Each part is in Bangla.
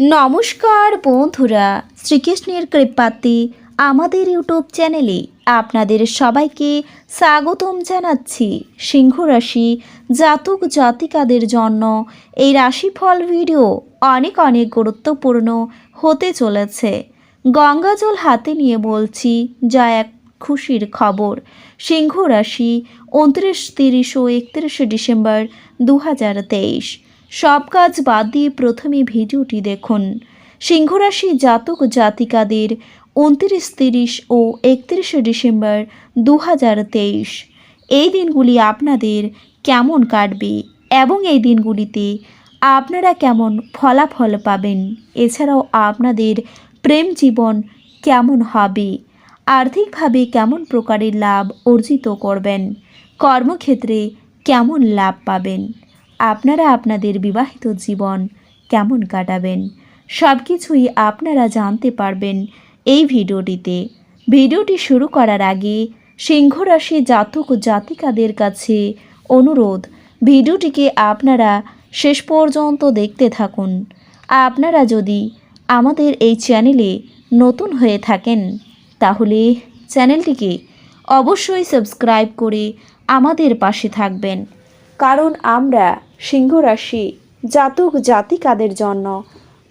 নমস্কার বন্ধুরা, শ্রীকৃষ্ণের কৃপাতে আমাদের ইউটিউব চ্যানেলে আপনাদের সবাইকে স্বাগতম জানাচ্ছি। সিংহ রাশি জাতক জাতিকাদের জন্য এই রাশিফল ভিডিও অনেক অনেক গুরুত্বপূর্ণ হতে চলেছে। গঙ্গাজল হাতে নিয়ে বলছি, যা এক খুশির খবর। সিংহ রাশি উনত্রিশ, তিরিশ ও একত্রিশে ডিসেম্বর দু হাজার তেইশ। সব কাজ বাদ দিয়ে প্রথমে ভিডিওটি দেখুন। সিংহরাশি জাতক জাতিকাদের উনত্রিশ, তিরিশ ও একত্রিশে ডিসেম্বর দু হাজার তেইশ। এই দিনগুলি আপনাদের কেমন কাটবে এবং এই দিনগুলিতে আপনারা কেমন ফলাফল পাবেন? এছাড়াও আপনাদের প্রেম জীবন কেমন হবে? আর্থিকভাবে কেমন প্রকারের লাভ অর্জিত করবেন? কর্মক্ষেত্রে কেমন লাভ পাবেন? আপনারা আপনাদের বিবাহিত জীবন কেমন কাটাবেন? সব কিছুই আপনারা জানতে পারবেন এই ভিডিওটিতে। ভিডিওটি শুরু করার আগে সিংহ রাশি জাতক ও জাতিকাদের কাছে অনুরোধ, ভিডিওটিকে আপনারা শেষ পর্যন্ত দেখতে থাকুন। আপনারা যদি আমাদের এই চ্যানেলে নতুন হয়ে থাকেন, তাহলে চ্যানেলটিকে অবশ্যই সাবস্ক্রাইব করে আমাদের পাশে থাকবেন। কারণ আমরা সিংহ রাশি জাতক জাতিকাদের জন্য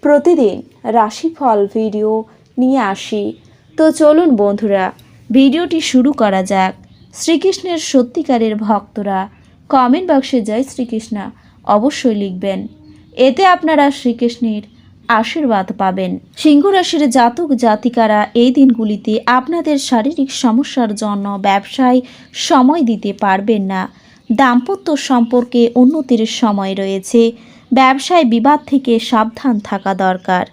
প্রতিদিন রাশিফল ভিডিও নিয়ে আসি। তো চলুন বন্ধুরা, ভিডিওটি শুরু করা যাক। শ্রীকৃষ্ণের সত্যিকারের ভক্তরা কমেন্ট বক্সে জয় শ্রীকৃষ্ণ অবশ্যই লিখবেন। এতে আপনারা শ্রীকৃষ্ণের আশীর্বাদ পাবেন। সিংহ রাশির জাতক জাতিকারা এই দিনগুলিতে আপনাদের শারীরিক সমস্যার জন্য ব্যবসায় সময় দিতে পারবেন না। দাম্পত্য সম্পর্কে উন্নতির সময় রয়েছে। ব্যবসায় বিবাদ থেকে সাবধান থাকা দরকার।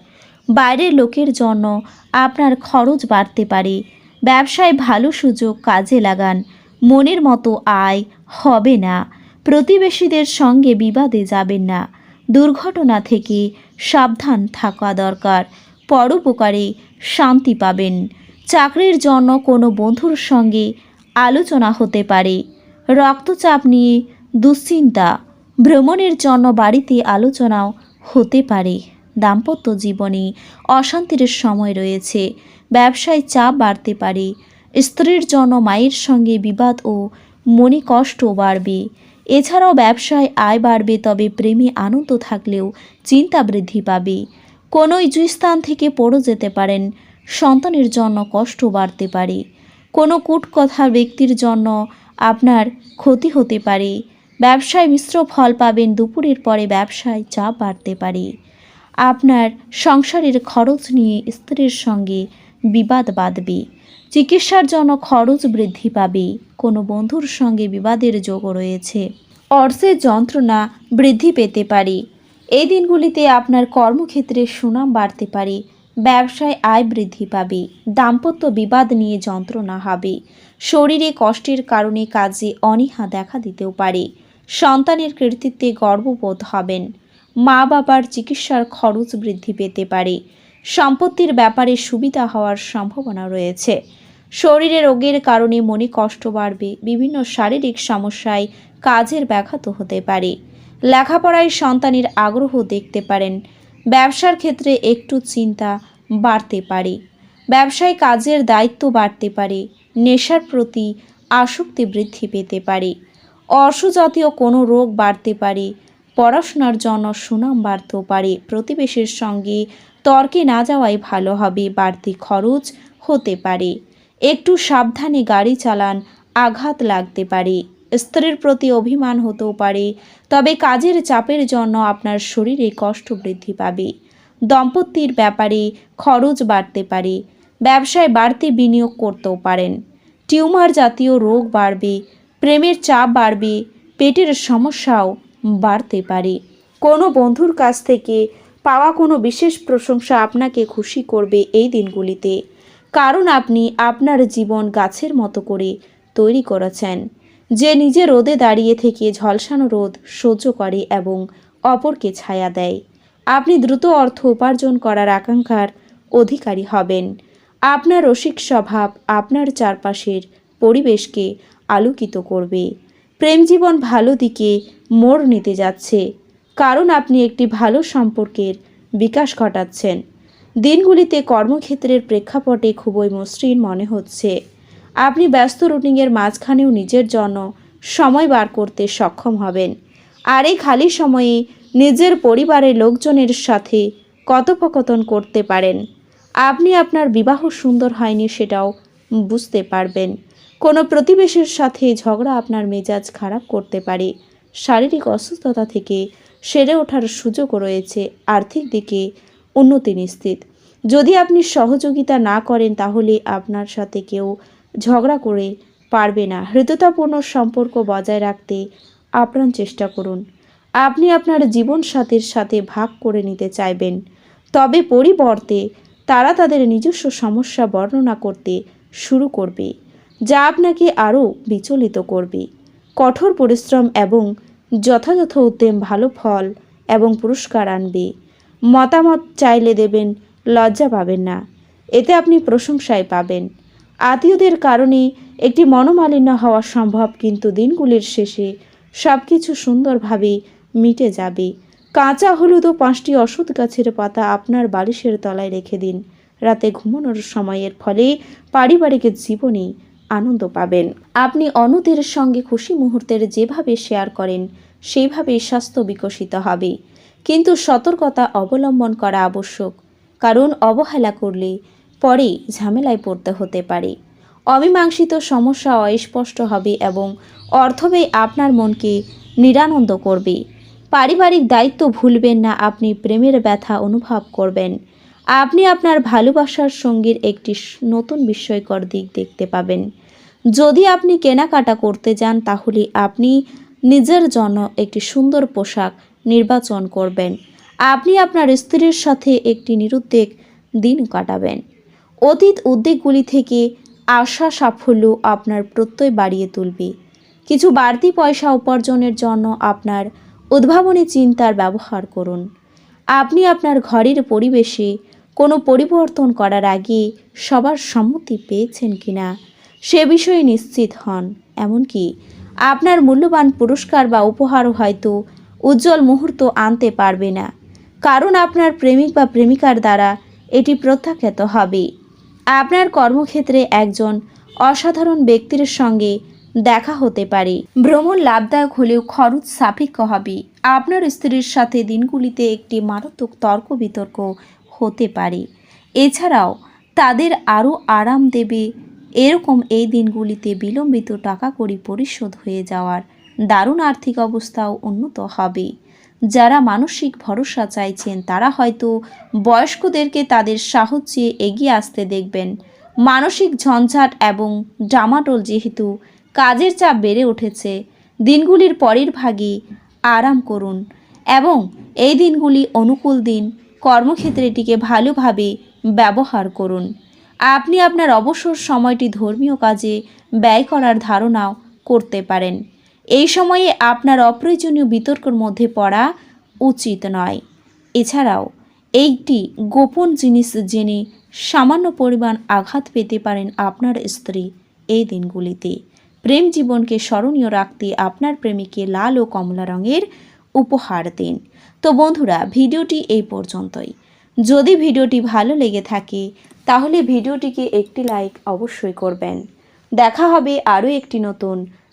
বাইরের লোকের জন্য আপনার খরচ বাড়তে পারে। ব্যবসায় ভালো সুযোগ কাজে লাগান। মনের মতো আয় হবে না। প্রতিবেশীদের সঙ্গে বিবাদে যাবেন না। দুর্ঘটনা থেকে সাবধান থাকা দরকার। পরোপকারে শান্তি পাবেন। চাকরির জন্য কোনো বন্ধুর সঙ্গে আলোচনা হতে পারে। রক্তচাপ নিয়ে দুশ্চিন্তা। ভ্রমণের জন্য বাড়িতে আলোচনাও হতে পারে। দাম্পত্য জীবনে অশান্তির সময় রয়েছে। ব্যবসায় চাপ বাড়তে পারে। স্ত্রীর জন্য মায়ের সঙ্গে বিবাদ ও মনে কষ্ট বাড়বে। এছাড়াও ব্যবসায় আয় বাড়বে, তবে প্রেমে আনন্দ থাকলেও চিন্তা বৃদ্ধি পাবে। কোনো স্থান থেকে পড়ে যেতে পারেন। সন্তানের জন্য কষ্ট বাড়তে পারে। কোনো কূটকথার ব্যক্তির জন্য আপনার ক্ষতি হতে পারে। ব্যবসায় মিশ্র ফল পাবেন, দুপুরের পরে ব্যবসায় চাপ বাড়তে পারে। আপনার সংসারের খরচ নিয়ে স্ত্রীর সঙ্গে বিবাদ বাঁধবে। চিকিৎসার জন্য খরচ বৃদ্ধি পাবে। কোনো বন্ধুর সঙ্গে বিবাদের যোগ রয়েছে। অর্থের যন্ত্রণা বৃদ্ধি পেতে পারে। এই দিনগুলিতে আপনার কর্মক্ষেত্রে সুনাম বাড়তে পারে। ব্যবসায় আয় বৃদ্ধি পাবে, দাম্পত্য বিবাদ নিয়ে যন্ত্রণা হবে। শরীরে কষ্টের কারণে কাজে অনীহা দেখা দিতেও পারে। সন্তানের কৃতিত্বে গর্ববোধ হবেন। মা বাবার চিকিৎসার খরচ বৃদ্ধি পেতে পারে। সম্পত্তির ব্যাপারে সুবিধা হওয়ার সম্ভাবনা রয়েছে। শরীরে রোগের কারণে মনে কষ্ট বাড়বে, বিভিন্ন শারীরিক সমস্যায় কাজের ব্যাঘাত হতে পারে। লেখাপড়ায় সন্তানের আগ্রহ দেখতে পারেন। ব্যবসার ক্ষেত্রে একটু চিন্তা বাড়তে পারে। ব্যবসায় কাজের দায়িত্ব বাড়তে পারে, নেশার প্রতি আসক্তি বৃদ্ধি পেতে পারে। অর্শজাতীয় কোনো রোগ বাড়তে পারে, পড়াশোনার জন্য সুনাম বাড়তেও পারে। প্রতিবেশীর সঙ্গে তর্কে না যাওয়াই ভালো হবে, বাড়তি খরচ হতে পারে। একটু সাবধানে গাড়ি চালান আঘাত লাগতে পারে। স্ত্রীর প্রতি অভিমান হতেও পারে, তবে কাজের চাপের জন্য আপনার শরীরে কষ্ট বৃদ্ধি পাবে। দম্পতির ব্যাপারে খরচ বাড়তে পারে, ব্যবসায় বাড়তি বিনিয়োগ করতেও পারেন। টিউমার জাতীয় রোগ বাড়বে, প্রেমের চাপ বাড়বে, পেটের সমস্যাও বাড়তে পারে। কোনো বন্ধুর কাছ থেকে পাওয়া কোনো বিশেষ প্রশংসা আপনাকে খুশি করবে এই দিনগুলিতে। কারণ আপনি আপনার জীবন গাছের মতো করে তৈরি করেছেন। যে নিজে রোদে দাঁড়িয়ে থেকে ঝলসানো রোদ সহ্য করে এবং অপরকে ছায়া দেয়। আপনি দ্রুত অর্থ উপার্জন করার আকাঙ্ক্ষার অধিকারী হবেন। আপনার রসিক স্বভাব আপনার চারপাশের পরিবেশকে আলোকিত করবে। প্রেম জীবন ভালো দিকে মোড় নিতে যাচ্ছে, কারণ আপনি একটি ভালো সম্পর্কের বিকাশ ঘটাচ্ছেন। দিনগুলিতে কর্মক্ষেত্রের প্রেক্ষাপটে খুবই মসৃণ মনে হচ্ছে। আপনি ব্যস্ত রুটিনের মাঝখানেও নিজের জন্য সময় বার করতে সক্ষম হবেন। আর এই খালি সময়ে নিজের পরিবারের লোকজনের সাথে কথোপকথন করতে পারেন। আপনি আপনার বিবাহ সুন্দর হয়নি সেটাও বুঝতে পারবেন। কোনো প্রতিবেশীর সাথে ঝগড়া আপনার মেজাজ খারাপ করতে পারে। শারীরিক অসুস্থতা থেকে সেরে ওঠার সুযোগ রয়েছে। আর্থিক দিকে উন্নতি নিশ্চিত। যদি আপনি সহযোগিতা না করেন তাহলে আপনার সাথে কেউ ঝগড়া করে পারবে না। হৃদয়তাপূর্ণ সম্পর্ক বজায় রাখতে আপ্রাণ চেষ্টা করুন। আপনি আপনার জীবন সাথীর সাথে ভাগ করে নিতে চাইবেন। তবে পরিবর্তে তারা তাদের নিজস্ব সমস্যা বর্ণনা করতে শুরু করবে, যা আপনাকে আরও বিচলিত করবে। কঠোর পরিশ্রম এবং যথাযথ উদ্যম ভালো ফল এবং পুরস্কার আনবে। মতামত চাইলে দেবেন, লজ্জা পাবেন না। এতে আপনি প্রশংসায় পাবেন। আত্মীয়দের কারণে একটি মনোমালিন্য হওয়া সম্ভব, কিন্তু দিনগুলির শেষে সব কিছু সুন্দরভাবে মিটে যাবে। কাঁচা, হলুদ ও পাঁচটি ওষুধ গাছের পাতা আপনার বালিশের তলায় রেখে দিন। রাতে ঘুমানোর সময়ের ফলে পারিবারিক জীবনে আনন্দ পাবেন। আপনি অন্যদের সঙ্গে খুশি মুহূর্তের যেভাবে শেয়ার করেন সেইভাবেই স্বাস্থ্য বিকশিত হবে। কিন্তু সতর্কতা অবলম্বন করা আবশ্যক। কারণ অবহেলা করলে পরে ঝামেলায় পড়তে হতে পারে। অমীমাংসিত সমস্যা অস্পষ্ট হবে এবং অর্থব্যয় আপনার মনকে নিরানন্দ করবে। পারিবারিক দায়িত্ব ভুলবেন না আপনি, প্রেমের ব্যথা অনুভব করবেন। আপনি আপনার ভালোবাসার সঙ্গীর একটি নতুন বিস্ময়কর দিক দেখতে পাবেন। যদি আপনি কেনাকাটা করতে যান, তাহলে আপনি নিজের জন্য একটি সুন্দর পোশাক নির্বাচন করবেন। আপনি আপনার স্ত্রীর সাথে একটি নিরুদ্বেগ দিন কাটাবেন। অতীত উদ্বেগগুলি থেকে আশা সাফল্য আপনার প্রত্যয় বাড়িয়ে তুলবে। কিছু বাড়তি পয়সা উপার্জনের জন্য আপনার উদ্ভাবনী চিন্তার ব্যবহার করুন। আপনি আপনার ঘরের পরিবেশে কোনো পরিবর্তন করার আগে সবার সম্মতি পেয়েছেন কিনা সে বিষয়ে নিশ্চিত হন। এমনকি আপনার মূল্যবান পুরস্কার বা উপহারও হয়তো উজ্জ্বল মুহূর্ত আনতে পারবে না। কারণ আপনার প্রেমিক বা প্রেমিকার দ্বারা এটি প্রত্যাখ্যাত হবে। আপনার কর্মক্ষেত্রে একজন অসাধারণ ব্যক্তির সঙ্গে দেখা হতে পারে। ভ্রমণ লাভদায়ক হলেও খরচ সাপেক্ষ হবে। আপনার স্ত্রীর সাথে দিনগুলিতে একটি মারাত্মক তর্ক বিতর্ক হতে পারে। এছাড়াও তাদের আরও আরাম দেবে। এরকম এই দিনগুলিতে বিলম্বিত টাকা কড়ি পরিশোধ হয়ে যাওয়ার দারুণ আর্থিক অবস্থাও উন্নত হবে। যারা মানসিক ভরসা চাইছেন, তারা হয়তো বয়স্কদেরকে তাদের সাহায্যে এগিয়ে আসতে দেখবেন। মানসিক ঝঞ্ঝাট এবং ডামাটোল যেহেতু কাজের চাপ বেড়ে উঠেছে, দিনগুলির পরের ভাগে আরাম করুন এবং এই দিনগুলি অনুকূল দিন কর্মক্ষেত্রটিকে ভালোভাবে ব্যবহার করুন। আপনি আপনার অবসর সময়টি ধর্মীয় কাজে ব্যয় করার ধারণাও করতে পারেন। এই সময়ে আপনার অপ্রয়োজনীয় বিতর্কের মধ্যে পড়া উচিত নয়। এছাড়াও এইটি গোপন জিনিস জেনে সামান্য পরিমাণ আঘাত পেতে পারেন আপনার স্ত্রী এই দিনগুলিতে। প্রেম জীবনকে স্মরণীয় রাখতে আপনার প্রেমিকে লাল ও কমলা রঙের উপহার দিন। তো বন্ধুরা, ভিডিওটি এই পর্যন্তই। যদি ভিডিওটি ভালো লেগে থাকে, তাহলে ভিডিওটিকে একটি লাইক অবশ্যই করবেন। দেখা হবে আরও একটি নতুন